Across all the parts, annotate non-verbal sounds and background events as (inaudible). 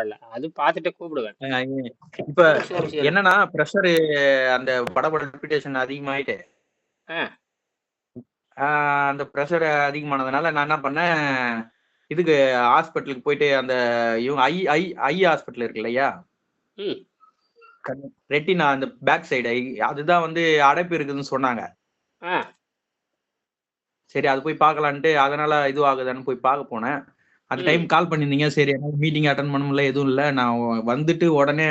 இல்ல. அது பார்த்துட்டு கூப்பிடுவேன். இப்ப என்னன்னா ப்ரெஷர் அந்த படபடப்பிட்டேஷன் அதிகமாயிட்டு. ஆ. ஆஹ் அந்த ப்ரெஷர் அதிகமானதுனால நான் என்ன பண்ணேன் இதுக்கு ஹாஸ்பிட்டலுக்கு போயிட்டு அந்த இவங்க ஐ ஐ ஐ ஹாஸ்பிட்டல் இருக்கு இல்லையா? ரெட்டினா அந்த பேக் சைடு அதுதான் வந்து அடைப்பு இருக்குதுன்னு சொன்னாங்க. சரி அது போய் பார்க்கலான்ட்டு அதனால இது ஆகுதான்னு போய் பார்க்க போனேன். அந்த. டைம் கால் பண்ணியிருந்தீங்க. சரி மீட்டிங் அட்டன் பண்ண முடியல எதுவும் இல்லை. நான் வந்துட்டு உடனே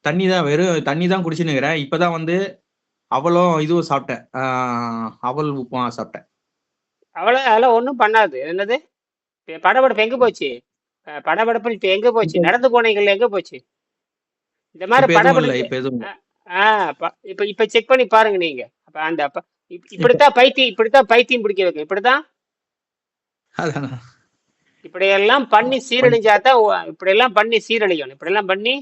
தண்ணி தான் வெறும் தண்ணி தான் குடிச்சுன்னு இருக்கிறேன் இப்பதான் வந்து அவளும் இதுவும் சாப்பிட்டேன். ஆஹ் அவல் உப்புமா சாப்பிட்டேன். அவ்வளோ அதெல்லாம் ஒன்றும் பண்ணாது. என்னது? படபடப்பு எங்க போச்சு? படபடப்பு இப்ப எங்க போச்சு? நடந்து போனீங்கல்ல எங்க போச்சு? இந்த மாதிரி படபடப்பு இப்ப எதுவும் இல்லை. ஆ ப- இப்ப இப்ப செக் பண்ணி பாருங்க நீங்க. அப்ப அந்த இப்படித்தான் பைத்தியம் இப்படித்தான் பைத்தியம் பிடிக்க வைக்கும் இப்படித்தான் இப்படியெல்லாம் பண்ணி சீரழிஞ்சாதான் இப்படியெல்லாம் பண்ணி சீரழிக்கணும் இப்படியெல்லாம் பண்ணி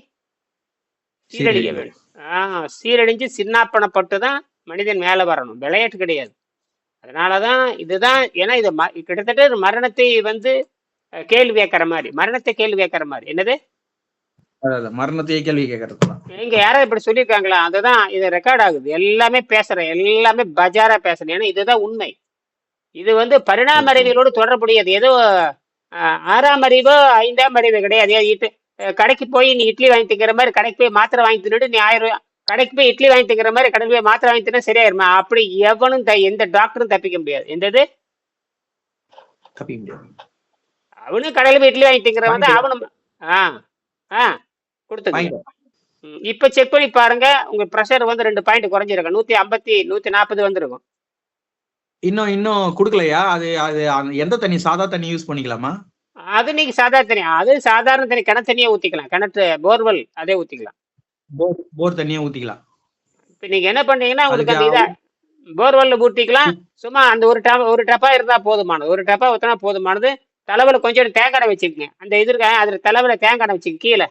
சீரழிக்க. வேணும் ஆ சீரழிஞ்சு சின்னாப்பனப்பட்டு தான் மனிதன் மேல வரணும். விளையாட்டு கிடையாது. அதனாலதான் இதுதான் ஏன்னா இது கிட்டத்தட்ட மரணத்தை வந்து கேள்வி கேட்கற மாதிரி. மரணத்தை கேள்வி கேட்கற மாதிரி. என்னது. மரணத்தையே கேள்வி கேட்கறது நீங்க யாராவது இப்படி சொல்லியிருக்காங்களா? அதுதான் இது ரெக்கார்ட் ஆகுது. எல்லாமே பேசுறேன். எல்லாமே பஜாரா பேசுறேன். ஏன்னா இதுதான் உண்மை. இது வந்து பரிணாம அறிவியலோடு தொடர்புடையது. ஏதோ ஆறாம் அறிவோ ஐந்தாம் அறிவு கிடையாது. இட்டு கடைக்கு போய் நீ இட்லி வாங்கி திங்கிற மாதிரி கடைக்கு போய் மாத்திரை வாங்கி தின்னுட்டு நீ ஆயிரம் ரூபாய் கடைக்கு போய் இட்லி வாங்கி திங்கிற மாதிரி கடைக்கு போய் மாத்திரை வாங்கி தின்னா சரியாயிருமா? அப்படி எவனும் த- எந்த டாக்டரும் தப்பிக்க முடியாது. எந்தது தப்பிக்க முடியாது. அவனும் கடையில போய் இட்லி வாங்கி திங்கிறவன் வந்து அவனும். ஆ ஆ கொடுத்துங்க ம், இப்ப செக் பண்ணி பாருங்க. உங்க ப்ரெஷர் வந்து ரெண்டு பாயிண்ட் குறைஞ்சிருக்கும். நூத்தி ஐம்பத்தி நூத்தி நாற்பது வந்திருக்கும். இன்னும் இன்னும் கொடுக்கலையா? அது அது எந்த தண்ணி? சாதா தண்ணி யூஸ் பண்ணிக்கலாமா? அது நீங்க சாதாரண தண்ணி அது சாதாரண தண்ணி கிணத்து தண்ணியே ஊத்திக்கலாம். கிணற்று போர்வெல் அதே ஊத்திக்கலாம். போர் போர் தண்ணியே ஊத்திக்கலாம். இப்ப நீங்க என்ன பண்ணீங்கன்னா உங்களுக்கு அந்த இதை போர்வெல்ல ஊத்திக்கலாம் சும்மா அந்த ஒரு டப்பா ஒரு டப்பா இருந்தா போதுமானது. ஒரு டப்பா ஊத்தினா போதுமானது. தலைவல கொஞ்சம் தேங்காய் வச்சுக்கோங்க. அந்த இது இருக்க அதுல தலைவல தேங்காய் வச்சுக்க கீழே.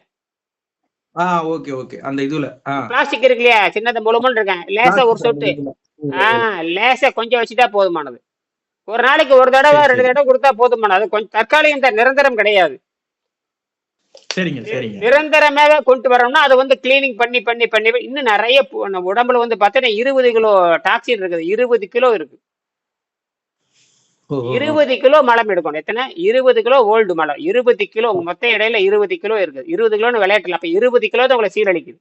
ஆ ஓகே ஓகே. அந்த இதுல பிளாஸ்டிக் இருக்கு இல்லையா? சின்னது முழுமுன்னு இருக்கேன் லேசா ஒரு சொட்டு. ஆஹ் லேசா கொஞ்சம் வச்சுட்டா போதுமானது. ஒரு நாளைக்கு ஒரு தடவை ரெண்டு. தடவை கொடுத்தா போதுமானது. கொஞ்சம் தற்காலிகம் தான் நிரந்தரம் கிடையாது. நிரந்தரமாக கொண்டு வரணும்னா அதை வந்து கிளீனிங் பண்ணி பண்ணி பண்ணி இன்னும் நிறைய உடம்புல வந்து பார்த்தீங்கன்னா இருபது கிலோ டாக்ஸின் இருக்குது. இருபது கிலோ இருக்கு. இருபது கிலோ மலம் எடுக்கணும். எத்தனை? இருபது கிலோ ஓல்டு மலம். இருபது கிலோ உங்க மொத்த இடையில இருபது கிலோ இருக்குது இருபது கிலோன்னு விளையாட்டுல அப்ப இருபது கிலோ தான் உங்களை சீரழிக்குது.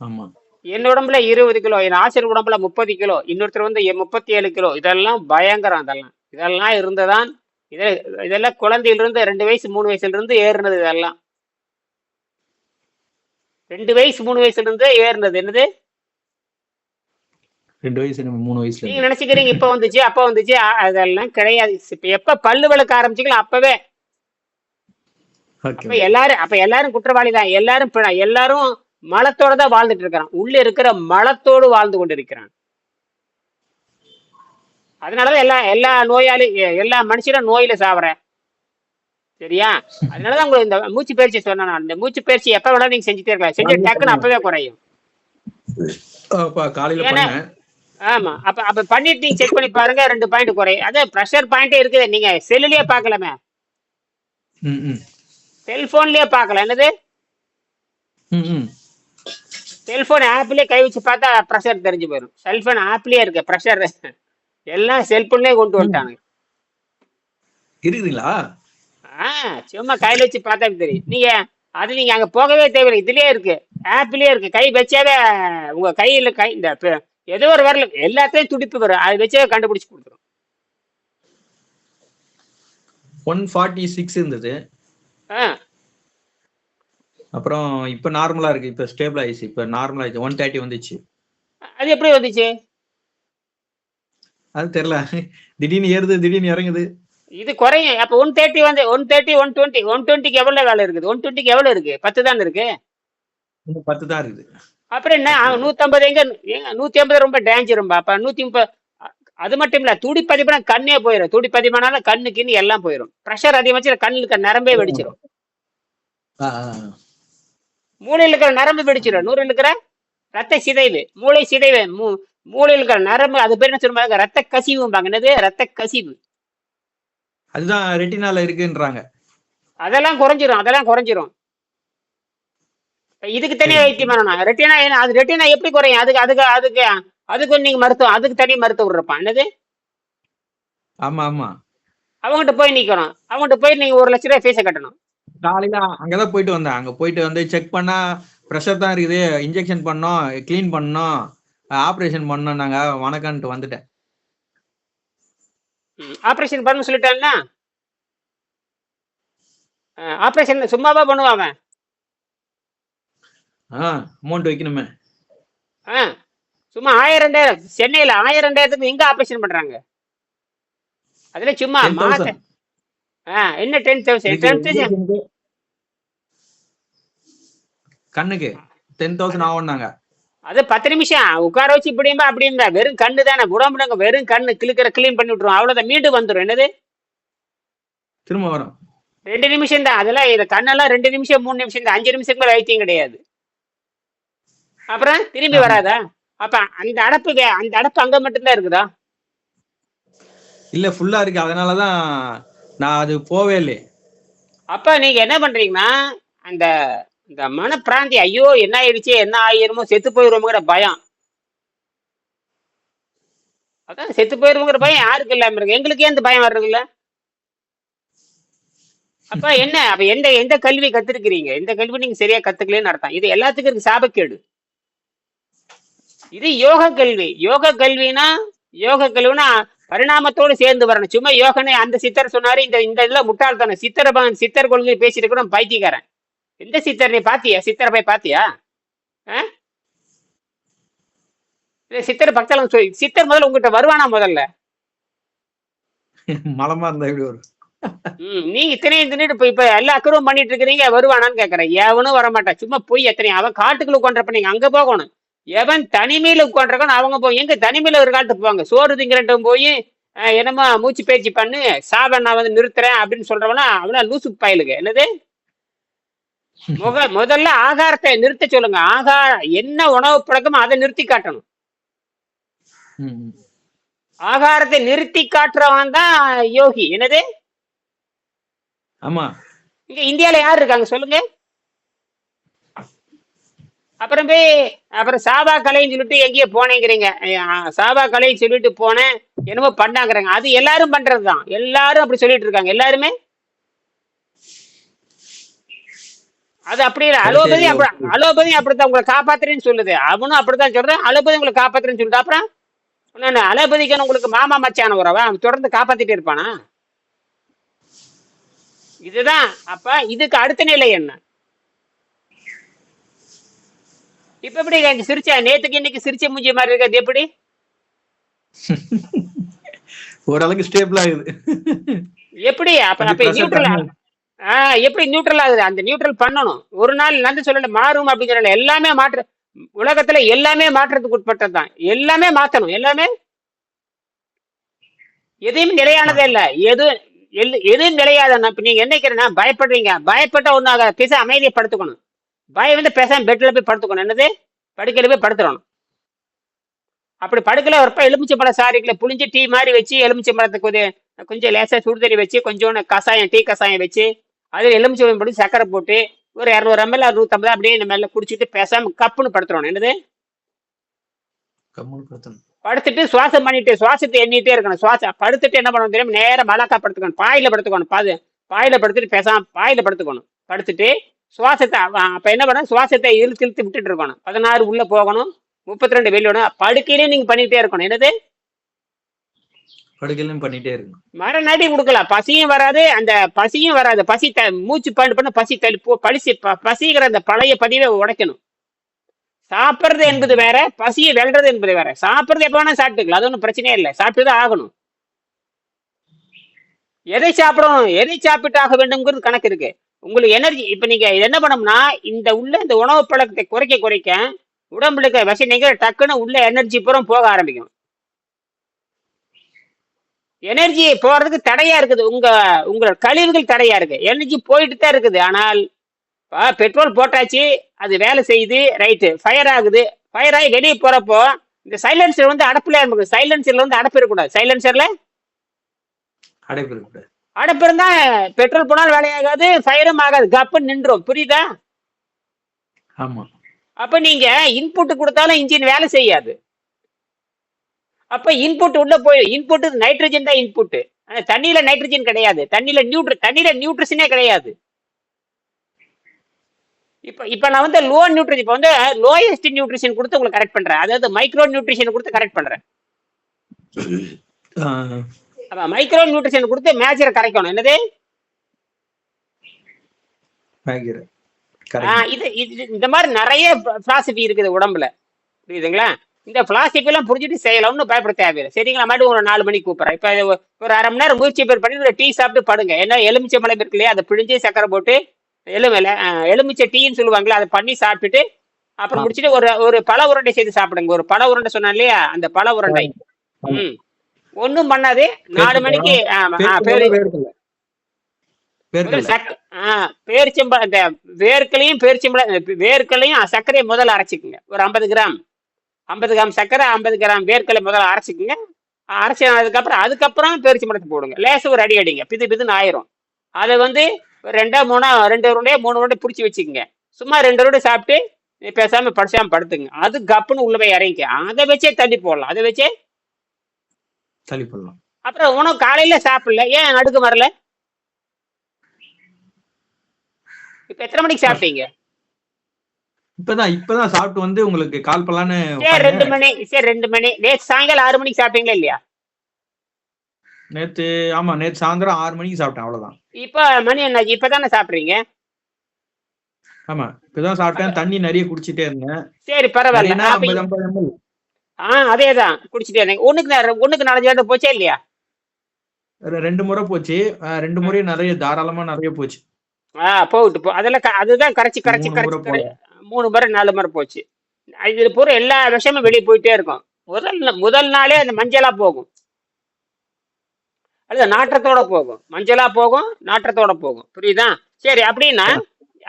ஆமா. என் உடம்புல? இருபது கிலோ. என் ஆசிரியர் உடம்புல முப்பது கிலோ. இன்னொருத்தர் வந்து முப்பத்தி ஏழு கிலோ. இதெல்லாம் பயங்கரம் அதெல்லாம். இதெல்லாம் இருந்துதான் இத இதெல்லாம் குழந்தையிலிருந்து ரெண்டு வயசு மூணு வயசுல இருந்து ஏறுனது இதெல்லாம். ரெண்டு வயசு மூணு வயசுல இருந்து ஏறுனது. என்னது? ரெண்டு வயசு மூணு வயசுல நீங்க. நினைச்சுக்கிறீங்க இப்ப வந்துச்சு அப்ப வந்துச்சு அதெல்லாம் கிடையாது. இப்ப எப்ப பல்லு விளக்க ஆரம்பிச்சீங்களோ அப்பவே. அப்ப எல்லாரும் அப்ப எல்லாரும் குற்றவாளி தான். எல்லாரும். எல்லாரும் மலத்தோட தான் வாழ்ந்துட்டு இருக்கிறான். உள்ள இருக்கிற மலத்தோடு வாழ்ந்து கொண்டிருக்கிறான். அதனாலதான் எல்லா எல்லா நோயாளி எல்லா மனுஷனும் நோயில சாவறேன் சரியா? அதனாலதான் உங்களுக்கு இந்த மூச்சு பயிற்சி சொன்னேன் நான். இந்த மூச்சு பயிற்சி எப்ப வேணாலும் நீங்க செஞ்சுட்டே இருக்கலாம். செஞ்சு டக்குன்னு அப்பவே குறையும். ஆமா. அப்ப அப்ப பண்ணிட்டு நீங்க செக் பண்ணி பாருங்க ரெண்டு பாயிண்ட் குறையும். அதே ப்ரெஷர் பாயிண்டே இருக்குது. நீங்க செல்லுலயே பார்க்கலாமே. ம் ம். செல்போன்லயே பார்க்கலாம் என்னது? செல்போன் ஆப்லயே கை வச்சு பார்த்தா ப்ரெஷர் தெரிஞ்சு போயிடும் செல்போன் ஆப்லயே இருக்கு ப்ரெஷர் எல்லாம் செல்போன்லயே கொண்டு வந்துட்டாங்க இருக்குதுங்களா? ஆ சும்மா கையில வச்சு பார்த்தா தெரியும். நீங்க அது நீங்க அங்க போகவே தேவையில்லை. இதுலயே இருக்கு. ஆப்லயே இருக்கு. கை வச்சாவே உங்க கையில கை இந்த ஏதோ ஒரு வரல. எல்லாத்தையும் துடிப்பு வரும். அதை வச்சே கண்டுபிடிச்சு கொடுத்துரும். ஒன் ஃபார்ட்டி சிக்ஸ் இருந்தது. ஆ. அப்புறம் இப்ப நார்மலா இருக்கு இப்ப ஸ்டேபிள் ஆயிடுச்சு இப்ப நார்மல் ஆயிடுச்சு ஒன் தேர்ட்டி வந்துச்சு. அது எப்படி வந்துச்சு? அது தெரியல. திடீர்னு ஏறுது திடீர்னு இறங்குது. இது குறையும். அப்ப ஒன் தேர்ட்டி வந்து one thirty one twenty one டுவெண்ட்டிக்கு எவ்வளவு வேலை இருக்குது? ஒன் டுவெண்ட்டிக்கு எவ்வளவு இருக்கு? பத்து தான் இருக்கு? பத்து தான் இருக்குது. அப்புறம் என்ன? நூத்தம்பது எங்க? எங்க? நூத்தி ஐம்பது ரொம்ப. டேஞ்சரும்பா அப்ப நூத்தி முப்பது அது மட்டும் இல்ல துடி பதிப்புனா கண்ணே போயிடும் துடி பதிப்பானால கண்ணு கிண்ணு எல்லாம் போயிடும் ப்ரெஷர் அதிகமாச்சு கண்ணுல இருக்க நரம்பே வெடிச்சிடும். மூளையில் இருக்கிற நரம்பு வெடிச்சிடும். நூறில் இருக்கிற ரத்த சிதைவு. மூளை சிதைவு. மூ மூளையில் இருக்கிற நரம்பு அது பேர் என்ன சொல்லுவாங்க? ரத்த கசிவும்பாங்க. என்னது? ரத்த கசிவு. அதுதான் ரெட்டினால இருக்குன்றாங்க. அதெல்லாம் குறைஞ்சிரும். அதெல்லாம் குறைஞ்சிரும். இதுக்கு தனியா வைத்தியம் பண்ணணும் ரெட்டினா அது ரெட்டினா எப்படி குறையும்? அதுக்கு அதுக்கு அதுக்கு அதுக்கு நீங்க மருத்துவம் அதுக்கு தனி மருத்துவர் இருப்பான். என்னது? ஆமா ஆமா. அவங்ககிட்ட போய் நிக்கணும் அவங்ககிட்ட போய் நீங்க ஒரு லட்ச ரூபாய் ஃபீஸை கட்டணும். காலையில அங்கதான் போயிட்டு வந்தேன். அங்க போயிட்டு வந்து செக் பண்ணா ப்ரெஷர் தான் இருக்குது. இன்ஜெக்ஷன் பண்ணோம் க்ளீன் பண்ணோம் ஆப்ரேஷன் பண்ணோம் நாங்க. வணக்கம்ட்டு வந்துட்டேன். ஆபரேஷன் பண்ண சொல்லிட்டான்னா? ஆபரேஷன் சும்மாவா பண்ணுவான் அவன்? ஆ அமௌண்ட் வைக்கணுமே. ஆ, சும்மா ஆயிரம் ரெண்டாயிரம் சென்னையில ஆயிரம் ரெண்டாயிரத்துக்கு எங்க ஆபரேஷன் பண்றாங்க. அதுல சும்மா டென் மாச தௌசண்ட் ஆ, என்ன டென் தௌசண்ட் டென் தௌசண்ட் கண்ணுக்கு. டென் தௌசண்ட் ஆகும்னாங்க அது பத்து நிமிஷம். உட்கார வச்சு இப்படியும்பா அப்படியும்பா வெறும் கண்ணு தானே. உடம்புடங்க வெறும் கண்ணு. கிளிக்கிற கிளீன் பண்ணி விட்டுரும். அவ்வளவுதான். மீண்டும் வந்துடும் என்னது? திரும்ப வரும். ரெண்டு நிமிஷம் தான். அதெல்லாம் இது கண்ணெல்லாம் ரெண்டு நிமிஷம் மூணு நிமிஷம் தான். அஞ்சு நிமிஷத்துக்கு மேல வைத்தியம் கிடையாது. அப்புறம் திரும்பி. வராதா? அப்ப அந்த அடப்பு அந்த அடப்பு அங்க மட்டும்தான் இருக்குதா? இல்ல ஃபுல்லா இருக்கு. அதனாலதான் நான் அது போவே இல்லை அப்ப நீங்க என்ன பண்றீங்கன்னா அந்த இந்த மனப்பிராந்தி ஐயோ என்ன ஆயிடுச்சு என்ன ஆயிருமோ செத்து போயிருவோங்கிற பயம். அதான் செத்து போயிருவோங்கிற பயம் யாருக்கு இல்லாம இருக்கு? எங்களுக்கு ஏன் இந்த பயம் வர்றதுல அப்ப என்ன அப்ப எந்த எந்த கல்வி கத்துருக்கிறீங்க? எந்த கல்வி நீங்க சரியா கத்துக்கலன்னு அர்த்தம். இது எல்லாத்துக்கும் இருக்கு சாபக்கேடு. இது யோக கல்வி. யோக கல்வினா யோக கல்வினா பரிணாமத்தோடு சேர்ந்து வரணும். சும்மா யோகனே அந்த சித்தர் சொன்னாரு இந்த இந்த இதுல முட்டாள்தானே சித்தர் சித்தர் கொள்கை பேசிட்டு கூட பைத்தியக்காரன். எந்த சித்தர் நீ பாத்தியா? சித்தரை போய் பாத்தியா? சித்தர் பக்கத்துல சொல்லி சித்தர் முதல்ல உங்ககிட்ட வருவானா முதல்ல? (laughs) மலமா இருந்தா எப்படி வரும்? நீங்க இத்தனையும் தின்னுட்டு இப்ப இப்ப எல்லா அக்கறவும் பண்ணிட்டு இருக்கிறீங்க வருவானான்னு கேக்குறேன். எவனும் வரமாட்டான் சும்மா போய் எத்தனை அவன் காட்டுக்குள்ள உட்காந்துறப்ப நீங்க அங்க போகணும். எவன் தனிமையில உட்காந்துருக்கான் அவங்க போய் எங்க தனிமையில ஒரு காலத்துக்கு போவாங்க. சோறு திங்கிறட்டும் போய் என்னமோ மூச்சு பேச்சு பண்ணு சாப நான் வந்து நிறுத்துறேன் அப்படின்னு சொல்றவனா அவனா லூசு பயலுங்க என்னது? முக முதல்ல ஆகாரத்தை நிறுத்த சொல்லுங்க. ஆகார என்ன உணவு பழக்கமோ அதை நிறுத்தி காட்டணும். ஆகாரத்தை நிறுத்தி காட்டுறவன் தான் யோகி. என்னது? ஆமா. இங்க இந்தியால யார் இருக்காங்க சொல்லுங்க. அப்புறம் போய் அப்புறம் சாபா கலைன்னு சொல்லிட்டு எங்கேயோ போனேங்கிறீங்க. சாபா கலைன்னு சொல்லிட்டு போனேன். என்னமோ பண்ணாங்கிறாங்க. அது எல்லாரும் பண்றதுதான். எல்லாரும் அப்படி சொல்லிட்டு இருக்காங்க. எல்லாருமே? அது அப்படி இல்லை. அலோபதி அப்படி அலோபதி அப்படித்தான் உங்களை காப்பாத்துறேன்னு சொல்லுது. அவனும் அப்படித்தான் சொல்றேன். அலோபதி உங்களை காப்பாத்துறேன்னு சொல்லிட்டு அப்புறம்? என்ன அலோபதிக்கு உங்களுக்கு மாமா மச்சான உறவா அவன் தொடர்ந்து காப்பாத்திட்டே இருப்பானா? இதுதான். அப்ப இதுக்கு அடுத்த நிலை என்ன? இப்ப எப்படி இங்க சிரிச்சா? நேத்துக்கு இன்னைக்கு சிரிச்ச மூஞ்சி மாதிரி இருக்காது. எப்படி? ஓரளவுக்கு ஸ்டேபிள் ஆகுது எப்படி? அப்ப அப்ப நியூட்ரல். ஆஹ் எப்படி நியூட்ரல் ஆகுது அந்த நியூட்ரல் பண்ணணும். ஒரு நாள் நந்து சொல்லல மாறும் அப்படின்னு சொல்லல எல்லாமே மாற்று உலகத்துல எல்லாமே மாற்றத்துக்கு உட்பட்டதுதான். எல்லாமே மாத்தணும். எல்லாமே? எதையும் நிலையானதே இல்ல. எது எதுவும் நிலையாத நீங்க என்ன பயப்படுறீங்க. பயப்பட்ட ஒண்ணாக பேச அமைதியை படுத்துக்கணும். பயம் வந்து பேசாம பெட்ல போய் படுத்துக்கணும். என்னது? படுக்கையில போய் படுத்துடணும். அப்படி படுக்கல ஒரு எலுமிச்சை பழ சாரிகளை புளிஞ்சு டீ மாதிரி வச்சு எலுமிச்சை பழத்துக்கு கொஞ்சம் லேசா சுடுதண்ணி வச்சு கொஞ்சோண்டு கசாயம் டீ கசாயம் வச்சு அதில் எலுமிச்சை போட்டு சக்கரை போட்டு ஒரு இரநூறு எம்எல் நூற்றம்பது அப்படியே இந்த மேல குடிச்சிட்டு பேசாம கப்புன்னு படுத்துறோம் என்னது. படுத்துட்டு சுவாசம் பண்ணிட்டு சுவாசத்தை எண்ணிட்டே இருக்கணும். சுவாசம் படுத்துட்டு என்ன பண்ணணும் தெரியும்? நேரா மலாக்கா படுத்துக்கணும். பாயில படுத்துக்கணும். பாது பாயில படுத்துட்டு பேசாம பாயில படுத்துக்கணும். படுத்துட்டு சுவாசத்தை அப்ப என்ன பண்ணணும்? சுவாசத்தை இழுத்து இழுத்து விட்டுட்டு இருக்கணும். பதினாறு உள்ள போகணும். முப்பத்தி ரெண்டு வெளியிடணும் படுக்கையிலே நீங்க பண்ணிட்டே இருக்கணும். என்னது? படுக்கையிலும் பண்ணிட்டே இருக்கணும். மறுநாடி கொடுக்கலாம் பசியும் வராது. அந்த பசியும் வராது. பசி த மூச்சு பாண்டு பண்ண பசி தள்ளி பழிசி ப- பசிங்கிற அந்த பழைய பதிவை உடைக்கணும். சாப்பிட்றது என்பது வேற பசியை வெல்றது என்பது வேற. சாப்பிட்றது எப்ப வேணா சாப்பிட்டுக்கலாம். அது ஒன்றும் பிரச்சனையே இல்லை. சாப்பிட்டு தான் ஆகணும். எதை சாப்பிடணும்? எதை சாப்பிட்டு ஆக வேண்டும்ங்கிறது கணக்கு இருக்கு. உங்களுக்கு எனர்ஜி இப்போ நீங்கள் இது என்ன பண்ணோம்னா இந்த உள்ள இந்த உணவு பழக்கத்தை குறைக்க குறைக்க உடம்புல இருக்க விஷ டக்குன்னு உள்ள எனர்ஜி பூரா போக ஆரம்பிக்கும். எனர்ஜி போறதுக்கு தடையா இருக்குது. உங்க உங்களோட கழிவுகள் தடையா இருக்கு. எனர்ஜி போயிட்டு தான் இருக்குது. ஆனால் பெட்ரோல் போட்டாச்சு அது வேலை செய்யுது. ரைட்டு ஃபயர் ஆகுது. ஃபயர் ஆகி வெளியே போறப்போ இந்த சைலன்சர் வந்து அடப்புல இருக்கு சைலன்சர்ல வந்து அடப்பு இருக்கக்கூடாது. சைலன்சர்ல அடைப்பு இருக்கக்கூடாது. அடப்பு இருந்தா பெட்ரோல் போனாலும் வேலையாகாது ஃபயரும் ஆகாது. கப்புன்னு நின்றும் புரியுதா? ஆமா. அப்ப நீங்க இன்புட் கொடுத்தாலும் இன்ஜின் வேலை செய்யாது. அப்ப இன்புட் உள்ள போய் இன்புட் நைட்ரஜன் தான் இன்புட் தண்ணியில நைட்ரஜன் கிடையாது. தண்ணியில நியூட்ரு தண்ணியில நியூட்ரிஷனே கிடையாது. இப்ப இப்ப நான் வந்து லோ நியூட்ரிஷன் இப்ப வந்து லோயஸ்ட் நியூட்ரிஷன் கொடுத்து உங்களுக்கு கரெக்ட் பண்றேன். அதாவது மைக்ரோ நியூட்ரிஷன் கொடுத்து கரெக்ட் பண்றேன். மைக்ரோ நியூட்ரிஷன் கொடுத்து மேஜரை கரைக்கணும். என்னது? இது இந்த மாதிரி நிறைய பிலாசபி இருக்குது உடம்புல. புரியுதுங்களா? இந்த பிலாசபி எல்லாம் புரிஞ்சுட்டு செய்யலாம். ஒன்றும் பயப்பட தேவையில்லை. சரிங்களா? மறுபடியும் ஒரு நாலு மணிக்கு கூப்பிட்றேன். இப்போ ஒரு- அரை மணி நேரம் முயற்சி பேர் பண்ணி ஒரு டீ சாப்பிட்டு படுங்க. ஏன்னா எலுமிச்சை மலை இருக்கு இல்லையா? அதை பிழிஞ்சு சக்கரை போட்டு எலுமில எலுமிச்சை டீன்னு சொல்லுவாங்களே அதை பண்ணி சாப்பிட்டுட்டு அப்புறம். முடிச்சுட்டு ஒரு ஒரு பழ உருண்டை செய்து சாப்பிடுங்க. ஒரு பழ உருண்டை சொன்னேன் இல்லையா? அந்த பழ உருண்டை. ம். ஒன்றும் பண்ணாது. நாலு மணிக்கு ஆமா, ஆ, பேரு- வேர்க்கல வேர்க்கல முதல்ல சக்க ஆ பேரிச்சம்ப அந்த வேர்க்கலையும் பேரிச்சம்பள வேர்க்கலையும் சர்க்கரையை முதல்ல அரைச்சிக்குங்க. ஒரு ஐம்பது கிராம். ஐம்பது கிராம் சர்க்கரை ஐம்பது கிராம் வேர்க்கலை முதல்ல அரைச்சிக்குங்க. அரைச்சி அதுக்கப்புறம் அதுக்கப்புறம் பேரிச்சம்பழத்தை போடுங்க. லேச ஒரு அடி அடிங்க. பிது பிதுன்னு ஆயிரும். அதை வந்து ஒரு ரெண்டா மூணா ரெண்டு உருண்டையே மூணு உருண்டை பிடிச்சி வச்சுக்கோங்க. சும்மா ரெண்டு உருண்டை சாப்பிட்டு நீ பேசாம படிச்சாம படுத்துங்க. அது கப்புன்னு உள்ள போய் இறங்கிக்க. அதை வச்சே தள்ளி போடலாம். அதை வச்சே தள்ளி போடலாம். அப்புறம் உணவு காலையில சாப்பிடல ஏன் நடுக்கு வரல? இப்ப எத்தனை மணிக்கு சாப்பிட்டீங்க? இப்பதான் இப்பதான் சாப்பிட்டு வந்து உங்களுக்கு கால் பண்ணலான்னு சரி ரெண்டு. மணி சரி ரெண்டு மணி. நேற்று சாயங்காலம் ஆறு மணிக்கு சாப்பிட்டீங்களா இல்லையா? நேத்து ஆமா நேத்து சாயந்தரம் ஆறு மணிக்கு சாப்பிட்டேன் அவ்வளவுதான். இப்ப மணி என்ன இப்பதானே சாப்பிடுறீங்க? ஆமா இப்பதான் சாப்பிட்டேன் தண்ணி நிறைய குடிச்சிட்டே இருந்தேன். சரி பரவாயில்ல. ஆ அதேதான். குடிச்சிட்டே இருந்தீங்க ஒண்ணுக்கு ஒண்ணுக்கு நாலஞ்சு லிட்டர் போச்சா இல்லையா? ரெண்டு முறை போச்சு. ரெண்டு முறையும் நிறைய தாராளமா நிறைய போச்சு. ஆ போகட்டு போ அதெல்லாம் அதுதான் கரைச்சி கரைச்சி கரைச்சி மூணு முறை நாலு முறை போச்சு. இதுல பூரா எல்லா விஷயமும் வெளியே போயிட்டே இருக்கும். முதல் முதல் நாளே அந்த மஞ்சளா போகும். அல்லது நாற்றத்தோட போகும். மஞ்சளா போகும் நாற்றத்தோட போகும். புரியுதா? சரி அப்படின்னா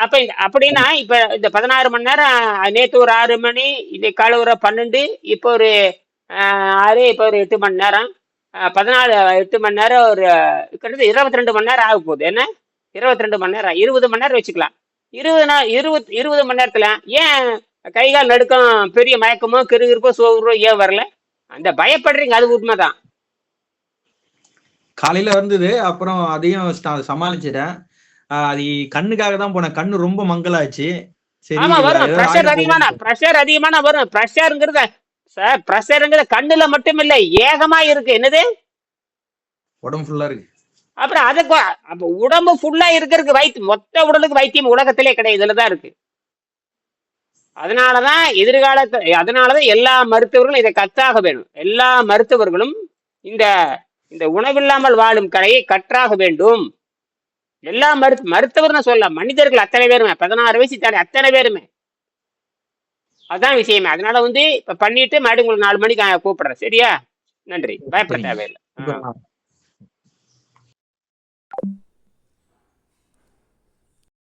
அப்ப அப்படின்னா இப்ப இந்த பதினாறு மணி நேரம் நேத்து ஒரு ஆறு மணி இன்னைக்கு காலை ஒரு பன்னெண்டு இப்போ ஒரு ஆறு இப்போ ஒரு எட்டு மணி நேரம். பதினாலு எட்டு மணி நேரம் ஒரு கிட்டத்தட்ட இருபத்தி ரெண்டு மணி நேரம் ஆக போகுது. என்ன? இருபத்தி ரெண்டு மணி நேரம். இருபது மணி நேரம் வச்சுக்கலாம். இருபது நாள் இருபது இருபது மணி நேரத்துல ஏன் கை கால் நடுக்கம் பெரிய மயக்கமோ கிருகிருப்போ சோர்வோ ஏன் வரல? அந்த பயப்படுறீங்க. அது உண்மைதான். காலையில வந்தது அப்புறம் அதையும் சமாளிச்சிட்டேன். அது கண்ணுக்காக தான் போனேன். கண்ணு ரொம்ப மங்கலாச்சு. ஆமா வரும். ப்ரெஷர் அதிகமான ப்ரெஷர் அதிகமான வரும். ப்ரெஷருங்கிறத சார் ப்ரெஷருங்கிறது கண்ணுல மட்டும் இல்ல ஏகமா இருக்கு. என்னது? உடம்பு ஃபுல்லா இருக்கு. அப்புறம் அதுக்கு அப்ப உடம்பு ஃபுல்லா இருக்கிறதுக்கு வைத்தியம் மொத்த உடலுக்கு வைத்தியம் உலகத்திலே கிடையாது. இதுலதான் இருக்கு. அதனாலதான் எதிர்காலத்து அதனாலதான் எல்லா மருத்துவர்களும் இதை கத்தாக வேணும் எல்லா மருத்துவர்களும் இந்த இந்த உணவில்லாமல் வாழும் கலையை கற்றாக வேண்டும். எல்லா மருத்து மருத்துவர்னு சொல்ல மனிதர்கள் அத்தனை பேருமே பதினாறு வயசு தாண்டி அத்தனை பேருமே. அதான் விஷயமே. அதனால வந்து இப்ப பண்ணிட்டு மறுபடியும் உங்களுக்கு நாலு மணிக்கு கூப்பிடுறேன். சரியா? நன்றி. பயப்பட. தேவையில்லை.